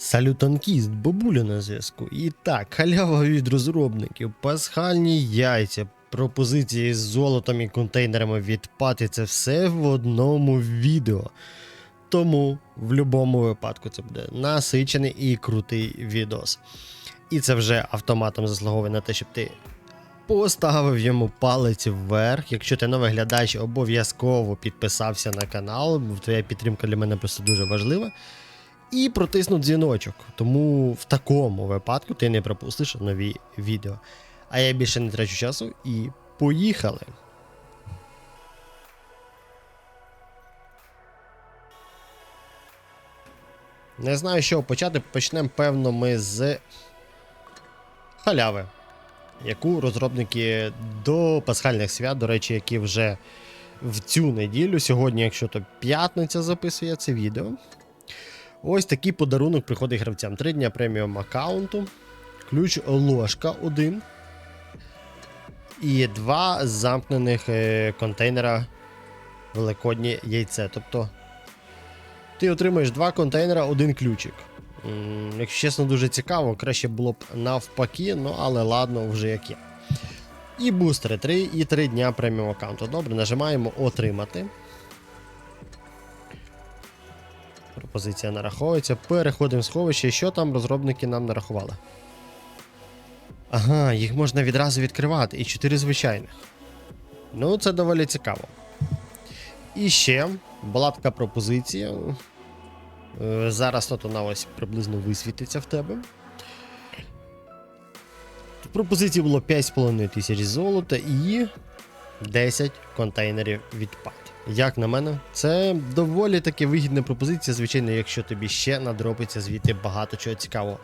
Салютанкіст, бабуля на зв'язку. І так, халява від розробників, пасхальні яйця, пропозиції з золотом і контейнерами відпати це все в одному відео. Тому в будь-якому випадку це буде насичений і крутий відос. І це вже автоматом заслуговує на те, щоб ти поставив йому палець вверх. Якщо ти новий глядач, обов'язково підписався на канал, твоя підтримка для мене просто дуже важлива. І протиснув дзвіночок. Тому в такому випадку ти не пропустиш нові відео. А я більше не трачу часу і поїхали. Не знаю, з чого почати. Почнемо, певно, ми з халяви, яку розробники до пасхальних свят, до речі, які вже в цю неділю, сьогодні, якщо то п'ятниця записує це відео. Ось такий подарунок приходить гравцям. Три дня преміум аккаунту, ключ ложка один. І два замкнених е, контейнера великоднє яйце. Тобто ти отримаєш два контейнера, один ключик. Якщо чесно, дуже цікаво, краще було б навпаки, ну але ладно, вже як є. І бустери 3 і 3 дня преміум аккаунту. Добре, нажимаємо отримати. Пропозиція нараховується. Переходимо в сховище. Що там розробники нам нарахували? Ага, їх можна відразу відкривати. І 4 звичайних. Ну, це доволі цікаво. І ще була така пропозиція. Е, Зараз тут вона ось приблизно висвітиться в тебе. Пропозиції було 5,5 тисяч золота і 10 контейнерів відпад. Як на мене, це доволі таки вигідна пропозиція, звичайно, якщо тобі ще надропиться звідти багато чого цікавого.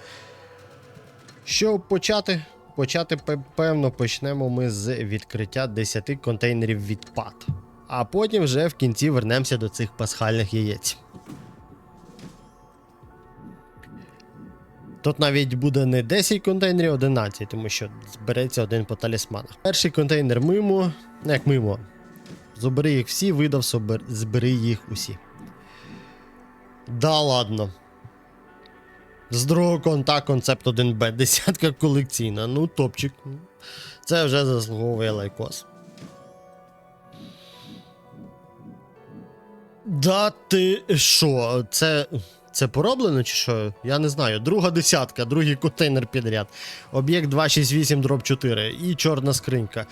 Щоб почати, почати певно, почнемо ми з відкриття 10 контейнерів відпад. А потім вже в кінці вернемося до цих пасхальних яєць. Тут навіть буде не 10 контейнерів, а 11, тому що збереться один по талісманах. Перший контейнер мимо, ну, як мимо. Забери їх всі, видав, собер... збери їх усі. Да, ладно. З другого конта концепт 1Б. Десятка колекційна. Ну, топчик. Це вже заслуговує лайкос. Да ти що? Це. Це пороблено чи що? Я не знаю. Друга десятка, другий контейнер підряд. Об'єкт 268 дроб 4 і чорна скринька.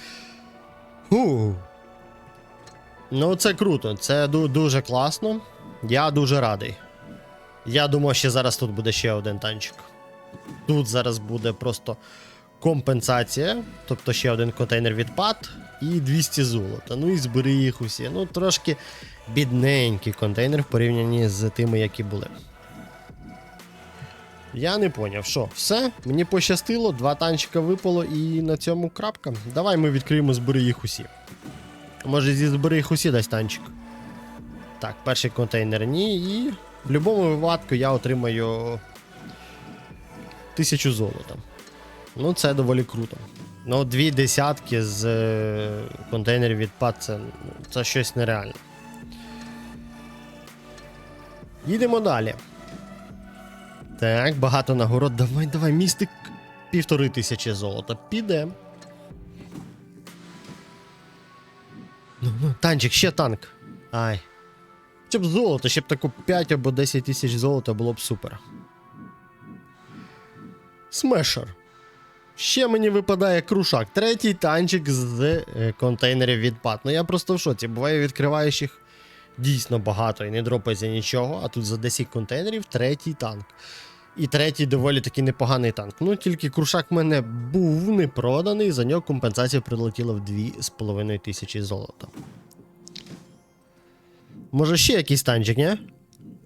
Фу. Ну, це круто, це ду- дуже класно. Я дуже радий. Я думаю, що зараз тут буде ще один танчик. Тут зараз буде просто компенсація, тобто ще один контейнер відпад і 200 золота. Ну і збери їх усі. Ну, трошки бідненький контейнер в порівнянні з тими, які були. Я не поняв, що, все, мені пощастило, два танчика випало і на цьому крапка. Давай ми відкриємо збери їх усі. Може зі їх усі дасть танчик. Так, перший контейнер ні, і в будь-якому випадку я отримаю тисячу золота. Ну, це доволі круто. Ну, дві десятки з е, контейнерів відпад це, це щось нереальне. Їдемо далі. Так, багато нагород. Давай, давай, містик. Півтори тисячі золота. Піде. Ну, ну, танчик, ще танк. Ай. Щоб золото, щоб таку 5 або 10 тисяч золота було б супер. Смешер. Ще мені випадає крушак. Третій танчик з е, контейнерів відпад. Ну я просто в шоці. Буває, відкриваєш їх дійсно багато і не дропається нічого, а тут за 10 контейнерів третій танк. І третій доволі таки непоганий танк. Ну тільки крушак в мене був не проданий, за нього компенсація прилетіла в 2,5 тисячі золота. Може ще якийсь танчик, ні?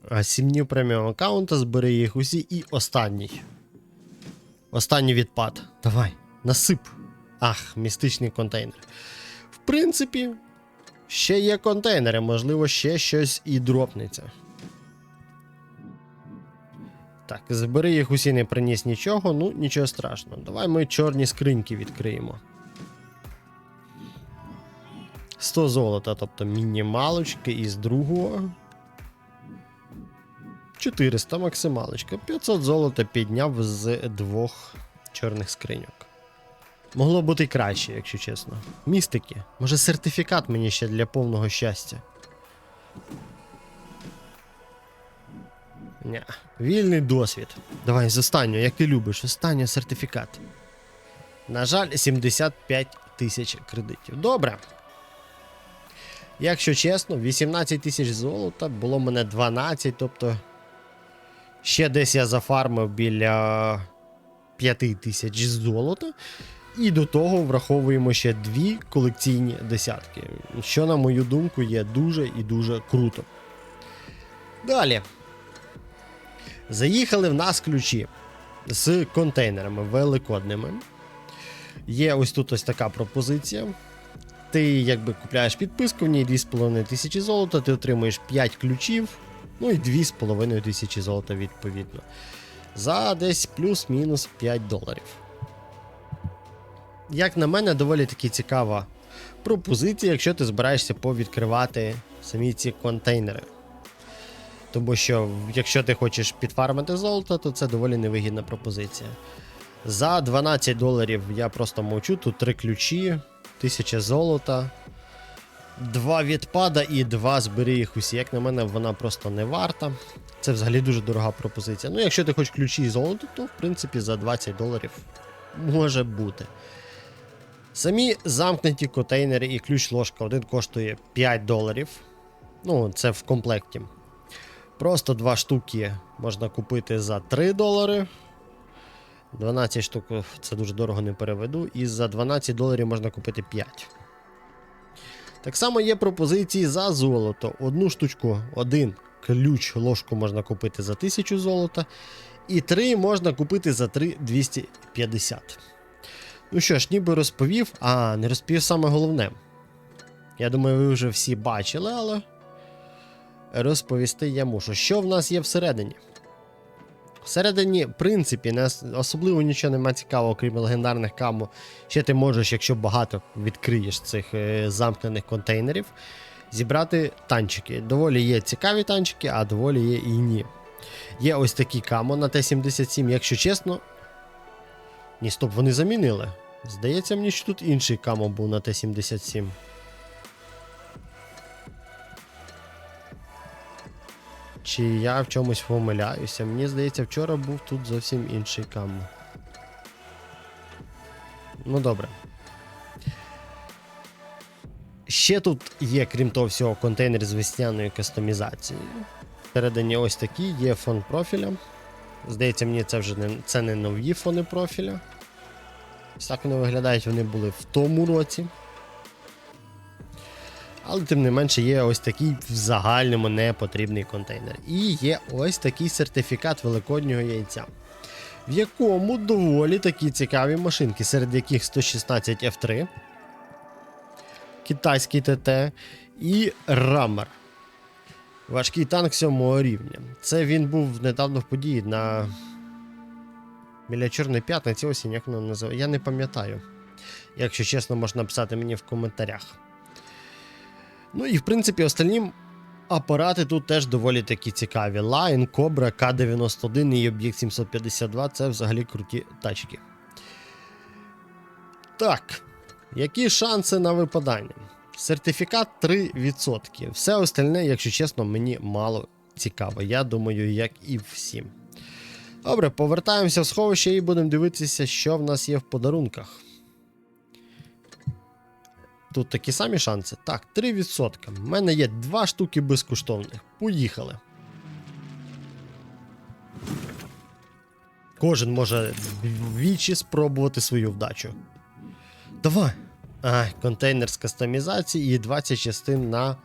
А 7 преміум аккаунта, збери їх усі і останній. Останній відпад. Давай, насип. Ах, містичний контейнер. В принципі, ще є контейнери, можливо, ще щось і дропнеться. Так, збери їх усі не приніс нічого, ну нічого страшного. Давай ми чорні скриньки відкриємо. 100 золота, тобто мінімалочки із другого. 400 максималочка. 500 золота підняв з двох чорних скриньок. Могло бути краще, якщо чесно. Містики. Може сертифікат мені ще для повного щастя. Ня. Вільний досвід. Давай з останнього, як ти любиш, останній сертифікат. На жаль, 75 тисяч кредитів. Добре. Якщо чесно, 18 тисяч золота, було мене 12, тобто ще десь я зафармив біля 5 тисяч золота. І до того враховуємо ще дві колекційні десятки, що, на мою думку, є дуже і дуже круто. Далі. Заїхали в нас ключі з контейнерами великодними. Є ось тут ось така пропозиція. Ти якби купляєш підписку, в ній 2,5 тисячі золота, ти отримуєш 5 ключів, ну і 2,5 тисячі золота відповідно. За десь плюс-мінус 5 доларів. Як на мене, доволі таки цікава пропозиція, якщо ти збираєшся повідкривати самі ці контейнери. Тому що, якщо ти хочеш підфармити золото, то це доволі невигідна пропозиція. За 12 доларів я просто мовчу, тут три ключі, 1000 золота, два відпада і два збери їх усі. Як на мене, вона просто не варта. Це взагалі дуже дорога пропозиція. Ну, якщо ти хочеш ключі і золото, то в принципі за 20 доларів може бути. Самі замкнуті контейнери і ключ ложка один коштує 5 доларів. Ну, це в комплекті. Просто два штуки можна купити за 3 долари. 12 штук це дуже дорого не переведу. І за 12 доларів можна купити 5. Так само є пропозиції за золото. Одну штучку, один ключ ложку можна купити за 1000 золота. І 3 можна купити за 3 250. Ну що ж, ніби розповів, а не розповів саме головне. Я думаю, ви вже всі бачили, але розповісти я мушу. Що в нас є всередині? Всередині, в принципі, не особливо нічого немає цікавого, крім легендарних каму. Ще ти можеш, якщо багато відкриєш цих е, замкнених контейнерів, зібрати танчики. Доволі є цікаві танчики, а доволі є і ні. Є ось такі камо на Т-77, якщо чесно. Ні, стоп, вони замінили. Здається мені, що тут інший камо був на Т-77. Чи я в чомусь помиляюся? Мені здається, вчора був тут зовсім інший камо. Ну добре. Ще тут є, крім того всього, контейнер з весняною кастомізацією. Всередині ось такі є фон профіля. Здається, мені це вже не, це не нові фони профіля. Так вони виглядають, вони були в тому році. Але тим не менше є ось такий в загальному непотрібний контейнер. І є ось такий сертифікат великоднього яйця, в якому доволі такі цікаві машинки, серед яких 116 F3, китайський ТТ і Раммер. Важкий танк 7 рівня. Це він був недавно в події на. Біля Чорної п'ятниці, осінь, як воно називає. Я не пам'ятаю. Якщо чесно, можна написати мені в коментарях. Ну і в принципі, остальні апарати тут теж доволі такі цікаві. Line, Cobra, К-91 і Об'єкт 752 це взагалі круті тачки. Так. Які шанси на випадання? Сертифікат 3%. Все остальне, якщо чесно, мені мало цікаво. Я думаю, як і всім. Добре, повертаємося в сховище і будемо дивитися, що в нас є в подарунках. Тут такі самі шанси. Так, 3%. У мене є два штуки безкоштовних. Поїхали. Кожен може вдвічі спробувати свою вдачу. Давай. Ай, контейнер з кастомізації і 20 частин на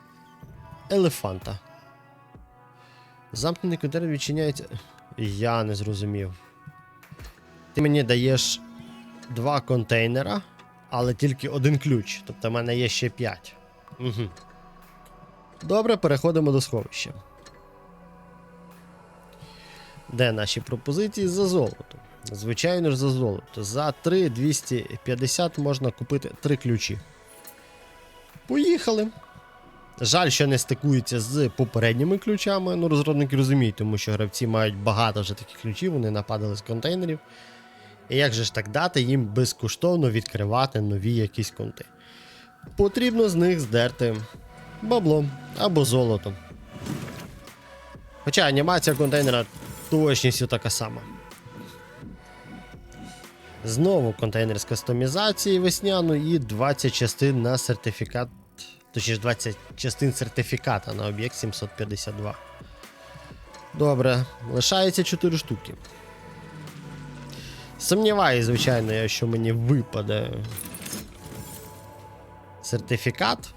елефанта. Замкнений контейнер відчиняється. Я не зрозумів. Ти мені даєш два контейнера, але тільки один ключ. Тобто в мене є ще 5. Угу. Добре, переходимо до сховища. Де наші пропозиції за золото? Звичайно ж, за золото. За 3,250 можна купити 3 ключі. Поїхали. Жаль, що не стикується з попередніми ключами. Ну, розробники розуміють, тому що гравці мають багато вже таких ключів, вони нападали з контейнерів. І як же ж так дати їм безкоштовно відкривати нові якісь конти? Потрібно з них здерти баблом або золотом. Хоча анімація контейнера точністю така сама. Знову контейнер з кастомізації весняну і 20 частин на сертифікат. Точніше 20 частин сертифіката на об'єкт 752. Добре, лишається 4 штуки. Сумніваюсь, звичайно, я, що мені випаде сертифікат.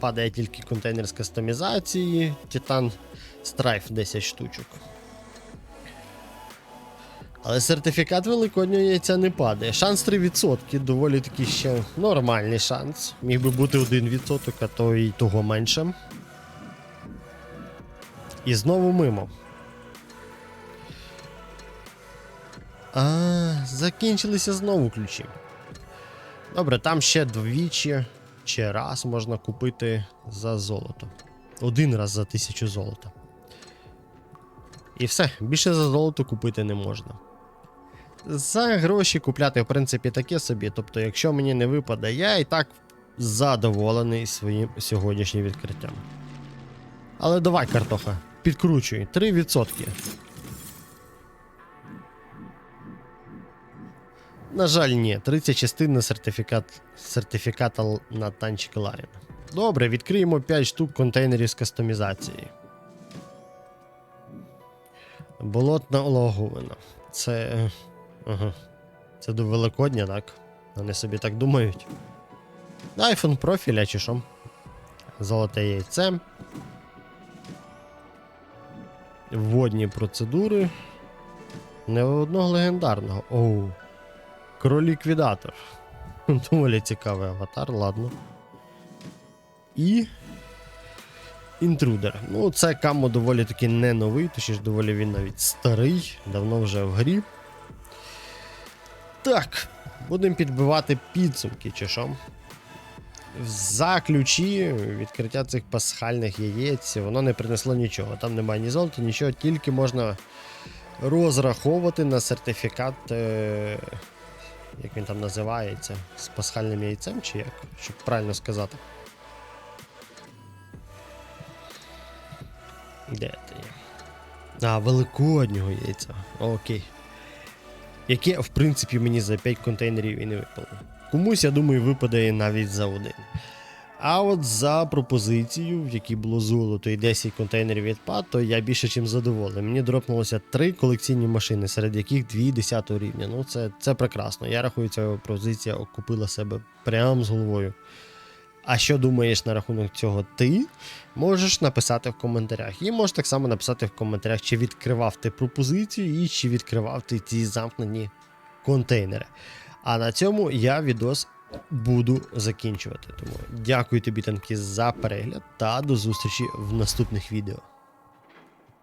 Падає тільки контейнер з кастомізації, Titan Strife 10 штучок. Але сертифікат великоднього яйця не падає. Шанс 3%, доволі таки ще нормальний шанс. Міг би бути 1%, а то і того менше. І знову мимо. А, закінчилися знову ключі. Добре, там ще двічі чи раз можна купити за золото. Один раз за тисячу золота. І все, більше за золото купити не можна. За гроші купляти, в принципі, таке собі. Тобто, якщо мені не випаде, я і так задоволений своїм сьогоднішнім відкриттям. Але давай, картоха, підкручуй 3%. На жаль, ні. 30 частин на сертифікат, сертифіката на танчик Lion. Добре, відкриємо 5 штук контейнерів з кастомізації. Болотна ологовина. Це. Ага. Це до Великодня, так? Вони собі так думають. iPhone профіля чи що? Золоте яйце. Водні процедури. Не одного легендарного. Оу. Кроліквідатор. Доволі цікавий аватар, ладно. І. Інтрудер. Ну, це камо доволі таки не новий, точніше доволі він навіть старий, давно вже в грі. Так, будемо підбивати підсумки, чи що. За ключі відкриття цих пасхальних яєць, воно не принесло нічого. Там немає ні золота, нічого, тільки можна розраховувати на сертифікат. Е- як він там називається, з пасхальним яйцем, чи як? Щоб правильно сказати. Де ти? є? А, великоднього яйця. Окей. Яке, в принципі, мені за 5 контейнерів і не випало. Комусь, я думаю, випаде навіть за один. А от за пропозицію, в якій було золото і 10 контейнерів відпад, то я більше чим задоволений. Мені дропнулося 3 колекційні машини, серед яких 2 10 рівня. Ну, це, це прекрасно. Я рахую, ця пропозиція окупила себе прямо з головою. А що думаєш на рахунок цього ти? Можеш написати в коментарях. І можеш так само написати в коментарях, чи відкривав ти пропозицію і чи відкривав ти ці замкнені контейнери. А на цьому я відос буду закінчувати. Тому дякую тобі, танки, за перегляд та до зустрічі в наступних відео.